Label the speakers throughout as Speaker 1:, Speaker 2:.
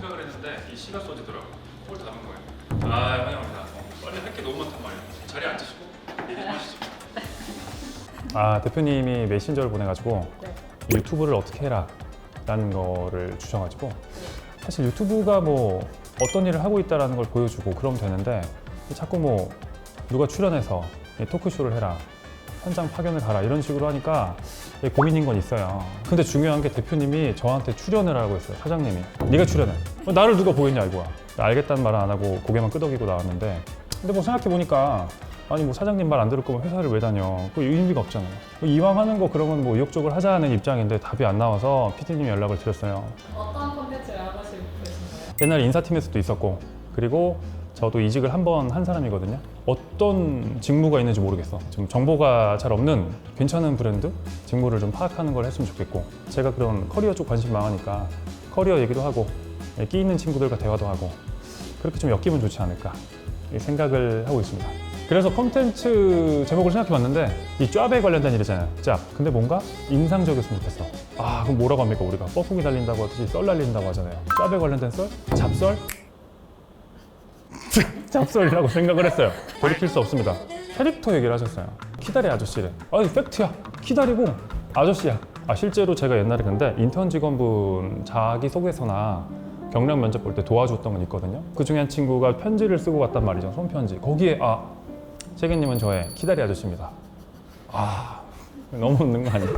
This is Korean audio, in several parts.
Speaker 1: 생각을 했는데 이 시가 써지더라고. 홀 담은 거예요. 아 환영합니다. 어, 빨리 할 게 너무 많단 말이에요. 자리에 앉으시고 얘기 좀 하시죠.
Speaker 2: 아 대표님이 메신저를 보내가지고
Speaker 3: 네.
Speaker 2: 유튜브를 어떻게 해라 라는 거를 주셔가지고 사실 유튜브가 뭐 어떤 일을 하고 있다라는 걸 보여주고 그러면 되는데 자꾸 뭐 누가 출연해서 이 토크쇼를 해라 현장 파견을 가라 이런 식으로 하니까 예, 고민인 건 있어요. 근데 중요한 게 대표님이 저한테 출연을 하라고 했어요 사장님이. 네가 출연해. 어, 나를 누가 보였냐 이거야. 알겠다는 말은 안 하고 고개만 끄덕이고 나왔는데. 근데 뭐 생각해 보니까 아니 뭐 사장님 말 안 들을 거면 회사를 왜 다녀? 그 의미가 없잖아요. 뭐 이왕 하는 거 그러면 뭐 의욕적으로 하자는 입장인데 답이 안 나와서 PD님 연락을 드렸어요.
Speaker 3: 어떤 콘텐츠를 하고 싶으신 거예요?
Speaker 2: 옛날 인사팀에서도 있었고 그리고 저도 이직을 한 번 한 사람이거든요. 어떤 직무가 있는지 모르겠어. 좀 정보가 잘 없는 괜찮은 브랜드 직무를 좀 파악하는 걸 했으면 좋겠고 제가 그런 커리어 쪽 관심 많으니까 커리어 얘기도 하고 예, 끼 있는 친구들과 대화도 하고 그렇게 좀 엮이면 좋지 않을까 이 생각을 하고 있습니다. 그래서 콘텐츠 제목을 생각해봤는데 이 짭에 관련된 일이잖아요. 짭. 근데 뭔가 인상적이었으면 좋겠어. 아 그럼 뭐라고 합니까 우리가 뻐꾸기 달린다고 하듯이 썰 날린다고 하잖아요. 짭에 관련된 썰? 잡썰? 잡설이라고 생각을 했어요. 돌이킬 수 없습니다. 캐릭터 얘기를 하셨어요. 키다리 아저씨래. 아니 팩트야. 키다리고 아저씨야. 아 실제로 제가 옛날에 근데 인턴 직원분 자기 소개서나 경력 면접 볼 때 도와줬던 건 있거든요. 그 중에 한 친구가 편지를 쓰고 갔단 말이죠. 손편지. 거기에 아 세계님은 저의 키다리 아저씨입니다. 아 너무 없는 거 아니야?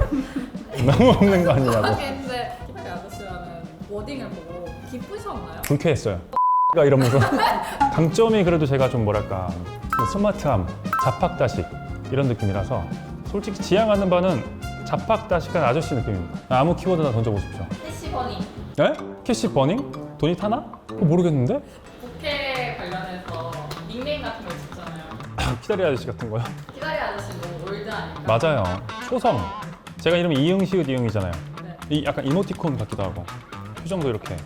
Speaker 2: 너무 없는 거 아니냐고.
Speaker 3: 하겠는데 기타리 아저씨라는 워딩을 보고 기쁘셨나요?
Speaker 2: 불쾌했어요. 가 이러면서 강점이 그래도 제가 좀 뭐랄까 뭐 스마트함, 잡학다식 이런 느낌이라서 솔직히 지향하는 바는 잡학다식한 아저씨 느낌입니다. 아무 키워드나 던져보십시오.
Speaker 3: 캐시버니
Speaker 2: 에? 캐시 버닝? 돈이 타나? 그거 모르겠는데?
Speaker 3: 부캐 관련해서 닉네임 같은 거 있었잖아요.
Speaker 2: 키다리 아저씨 같은 거요?
Speaker 3: 기다리 아저씨 너무 올드 아닌가?
Speaker 2: 맞아요. 초성. 제가 이름이 이응 시읒 이응이잖아요.
Speaker 3: 네.
Speaker 2: 이 약간 이모티콘 같기도 하고 표정도 이렇게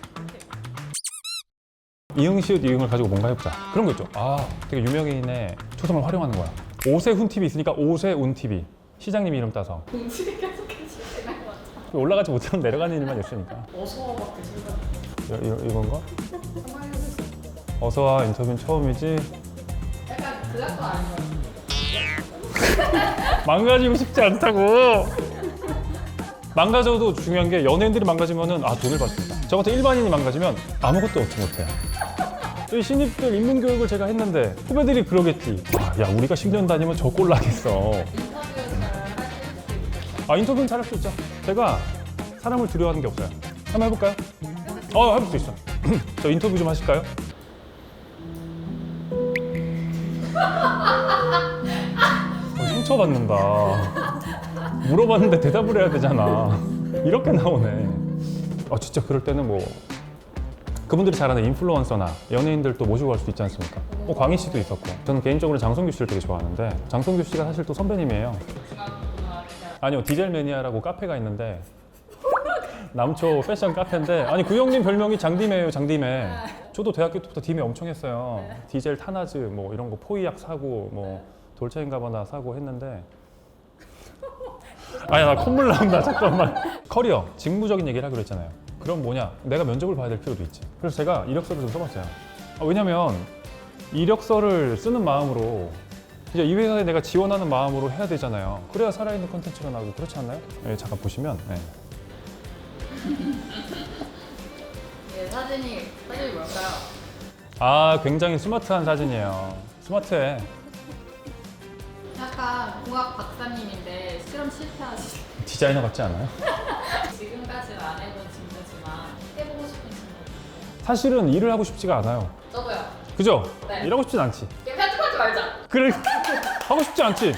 Speaker 2: 이응시읒 이응을 가지고 뭔가 해보자. 그런 거 있죠. 아 되게 유명인의 초성을 활용하는 거야. 오세훈 TV 있으니까 오세훈 TV 시장님 이름 따서.
Speaker 3: 계속 것 같아요.
Speaker 2: 올라가지 못하면 내려가는 일만 있으니까.
Speaker 3: 어서밖에 생각
Speaker 2: 이, 이, 이건가?
Speaker 3: 한번.
Speaker 2: 어서와 인터뷰는 처음이지?
Speaker 3: 약간 그 작도 아닌 것 같아요.
Speaker 2: 망가지고 싶지 않다고. 망가져도 중요한 게 연예인들이 망가지면은 아 돈을 받습니다. 저 같은 일반인이 망가지면 아무것도 얻지 못해요 이 신입들 입문 교육을 제가 했는데 후배들이 그러겠지. 아, 야 우리가 10년 다니면 저 꼴 나겠어. 아 인터뷰는 잘할 수 있죠. 제가 사람을 두려워하는 게 없어요. 한번 해볼까요? 어 해볼 수 있어. 저 인터뷰 좀 하실까요? 어, 상처받는다. 물어봤는데 대답을 해야 되잖아. 이렇게 나오네. 아 진짜 그럴 때는 뭐 그분들이 잘하는 인플루언서나 연예인들 또 모시고 갈 수도 있지 않습니까? 뭐 광희 씨도 있었고. 저는 개인적으로 장성규 씨를 되게 좋아하는데 장성규 씨가 사실 또 선배님이에요. 아니요 디젤 매니아라고 카페가 있는데 남초 패션 카페인데 아니 그 형님 별명이 장디매예요 장디매. 저도 대학교 때부터 디매 엄청 했어요. 디젤 타나즈 뭐 이런 거 포이약 사고 뭐 돌체인가바나 사고 했는데 아니 나 콧물 나온다. 잠깐만. 커리어 직무적인 얘기를 하기로 했잖아요 그럼 뭐냐 내가 면접을 봐야 될 필요도 있지 그래서 제가 이력서를 좀 써봤어요 아, 왜냐면 이력서를 쓰는 마음으로 이제 이 회사에 내가 지원하는 마음으로 해야 되잖아요. 그래야 살아있는 컨텐츠가 나오고 그렇지 않나요? 네, 잠깐 보시면 네.
Speaker 3: 예, 사진이 사진이 뭘까요?
Speaker 2: 아 굉장히 스마트한 사진이에요. 스마트해.
Speaker 3: 약간 공학 박사님인데 실험 실패하시.
Speaker 2: 디자이너 같지 않아요?
Speaker 3: 지금까지는 안 해본
Speaker 2: 사실은 일을 하고 싶지가 않아요.
Speaker 3: 저도요.
Speaker 2: 그죠?
Speaker 3: 네.
Speaker 2: 일하고 싶진 않지.
Speaker 3: 편집하지 말자.
Speaker 2: 그래 하고 싶지 않지.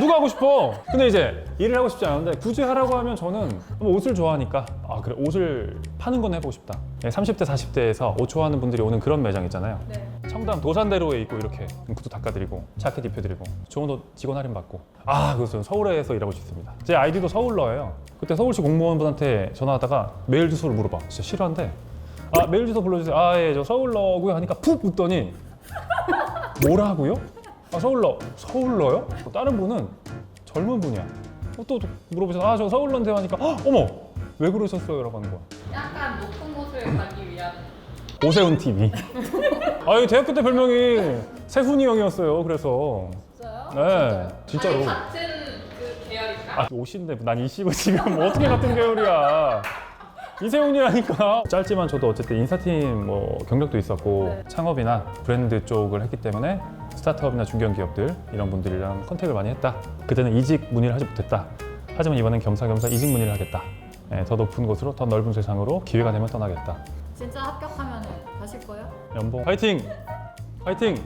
Speaker 2: 누가 하고 싶어? 근데 이제 일을 하고 싶지 않은데 굳이 하라고 하면 저는 뭐 옷을 좋아하니까 아 그래 옷을 파는 건 해보고 싶다. 예, 30대 40대에서 옷 좋아하는 분들이 오는 그런 매장 있잖아요.
Speaker 3: 네.
Speaker 2: 청담 도산대로에 있고 이렇게 구두 닦아드리고 자켓 입혀드리고 좋은 옷 직원 할인 받고 아 그래서 저는 서울에서 일하고 싶습니다 제 아이디도 서울러예요 그때 서울시 공무원분한테 전화하다가 메일 주소를 물어봐 진짜 싫어한데 아 메일 주소 불러주세요 아 예 저 서울러고요 하니까 푹 웃더니 뭐라고요? 아 서울러 서울러요? 또 다른 분은 젊은 분이야 어, 또 물어보셔서 아저 서울러인데 하니까 헉, 어머 왜 그러셨어요? 라고 하는 거야
Speaker 3: 약간 높은 곳을 가기 위한
Speaker 2: 오세훈 TV. 아유 대학교 때 별명이 세훈이 형이었어요. 그래서
Speaker 3: 진짜요?
Speaker 2: 네 진짜로.
Speaker 3: 아니, 같은 그 계열인가?
Speaker 2: 아 옷인데 난 이 씨고 지금 뭐 어떻게 같은 계열이야. 이세훈이라니까. 짧지만 저도 어쨌든 인사팀 뭐 경력도 있었고
Speaker 3: 네.
Speaker 2: 창업이나 브랜드 쪽을 했기 때문에 스타트업이나 중견기업들 이런 분들이랑 컨택을 많이 했다. 그때는 이직 문의를 하지 못했다. 하지만 이번엔 겸사겸사 이직 문의를 하겠다. 예, 더 높은 곳으로 더 넓은 세상으로 기회가 되면 떠나겠다.
Speaker 4: 진짜 합격하면 가실 거예요?
Speaker 2: 연봉. 파이팅! 파이팅